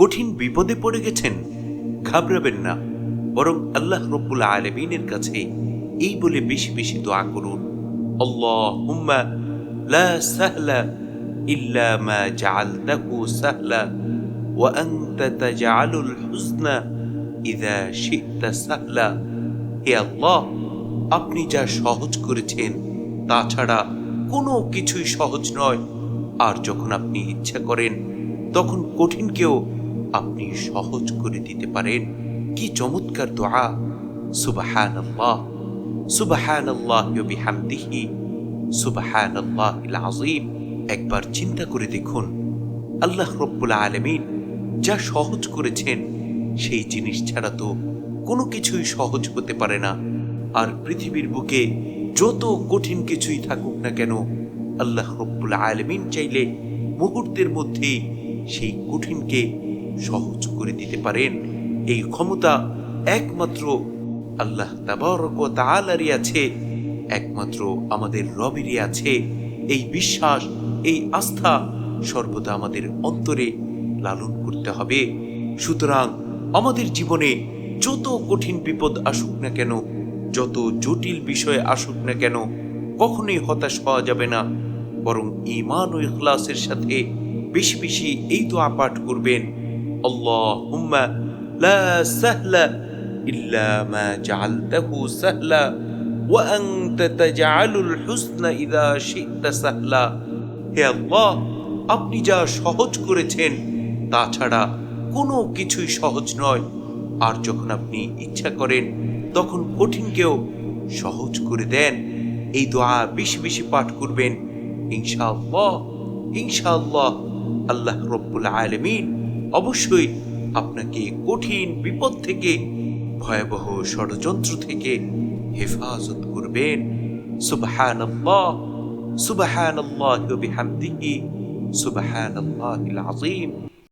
কঠিন বিপদে পড়ে গেছেন, ঘাবড়াবেন না। বরং আল্লাহ রব্বুল আলমিনের কাছে এই বলে বেশি বেশি দোয়া করুন। আল্লাহুম্মা লা সাহলা ইল্লা মা জাআলতাহু সাহলা ওয়া আনতা তাজআলুল হুজনা ইযা শি'তা সাহলা। হে আল্লাহ, আপনি যা সহজ করেছেন তাছাড়া কোনো কিছুই সহজ নয়। আর যখন আপনি ইচ্ছা করেন, তখন কঠিনকেও আপনি সহজ করে দিতে পারেন। কি চমৎকার দোয়া। সুবাহান আল্লাহ সুবাহান আল্লাহ বিহামদিহি। সুবাহান আল্লাহ আজিম একবার চিন্তা করে দেখুন। আল্লাহ রব্বুল আলমিন যা সহজ করেছেন, সেই জিনিস ছাড়া তো কোনো কিছুই সহজ হতে পারে না। আর পৃথিবীর বুকে যত কঠিন কিছুই থাকুক না কেন, আল্লাহ রব্বুল আলমিন চাইলে মুহূর্তের মধ্যেই সেই কঠিনকে সহজ করে দিতে পারেন। এই ক্ষমতা একমাত্র আল্লাহ তাবারক ও আছে, একমাত্র আমাদের রবেরই আছে। এই বিশ্বাস, এই আস্থা সর্বদা আমাদের অন্তরে লালন করতে হবে। সুতরাং আমাদের জীবনে যত কঠিন বিপদ আসুক না কেন, যত জটিল বিষয় আসুক না কেন, কখনোই হতাশ হওয়া যাবে না। বরং ঈমান ও ইখলাসের সাথে বেশি বেশি এই দোয়া পাঠ করবেন। লা সাহলা ইল্লা মা জাআলতাহু সাহলা ওয়া আনতা তাজআলুল হুসনা ইযা শি'তা সাহলা হে আল্লাহ, আপনি যা সহজ করেছেন তাছাড়া কোনো কিছুই সহজ নয়। আর যখন আপনি ইচ্ছা করেন, তখন কঠিনকেও সহজ করে দেন। এই দোয়া বেশি বেশি পাঠ করবেন। ইনশাআল্লাহ ইনশাআল্লাহ, আল্লাহ রব্বুল আলমিন অবশ্যই আপনাকে কঠিন বিপদ থেকে, ভয়াবহ ষড়যন্ত্র থেকে হেফাজত করবেন। সুবহানাল্লাহ সুবহানাল্লাহ বিহামদিহি, সুবহানাল্লাহিল আযীম।